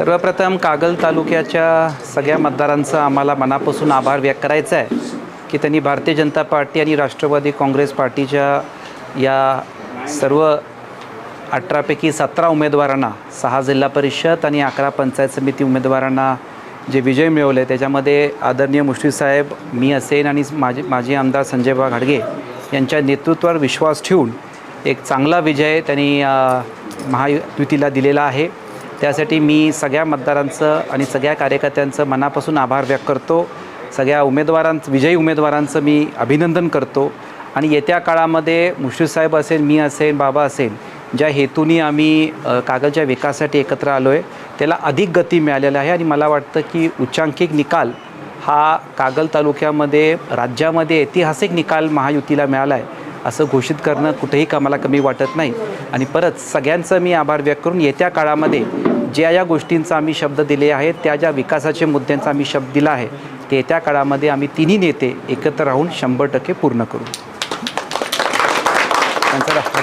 सर्वप्रथम कागल तालुक्याच्या सगळ्या मतदारांचं आम्हाला मनापासून आभार व्यक्त करायचा आहे की त्यांनी भारतीय जनता पार्टी आणि राष्ट्रवादी काँग्रेस पार्टीच्या या सर्व अठरापैकी सतरा उमेदवारांना सहा जिल्हा परिषद आणि अकरा पंचायत समिती उमेदवारांना जे विजय मिळवले त्याच्यामध्ये आदरणीय मुश्रीफसाहेब मी असेन आणि माझे माजी आमदार संजयबा घाडगे यांच्या नेतृत्वावर विश्वास ठेवून एक चांगला विजय त्यांनी महायुतीला दिलेला आहे. त्यासाठी मी सगळ्या मतदारांचं आणि सगळ्या कार्यकर्त्यांचं मनापासून आभार व्यक्त करतो. सगळ्या उमेदवारांचं विजयी उमेदवारांचं मी अभिनंदन करतो. आणि येत्या काळामध्ये मुश्रीफसाहेब असेल मी असेल बाबा असेल ज्या हेतूनी आम्ही कागदच्या कागलच्या विकासासाठी एकत्र आलो आहे त्याला अधिक गती मिळालेलं आहे. आणि मला वाटतं की उच्चांकिक निकाल हा कागल तालुक्यामध्ये राज्यामध्ये ऐतिहासिक निकाल महायुतीला मिळाला आहे. असं घोषित करणं कुठेही कामाला कमी वाटत नाही. आणि परत सगळ्यांचं मी आभार व्यक्त करून येत्या काळामध्ये ज्या या गोष्टींचा आम्ही शब्द दिले आहेत त्या ज्या विकासाच्या मुद्द्यांचा आम्ही शब्द दिला आहे ते येत्या काळामध्ये आम्ही तिन्ही नेते एकत्र राहून शंभर टक्के पूर्ण करू. त्यांचा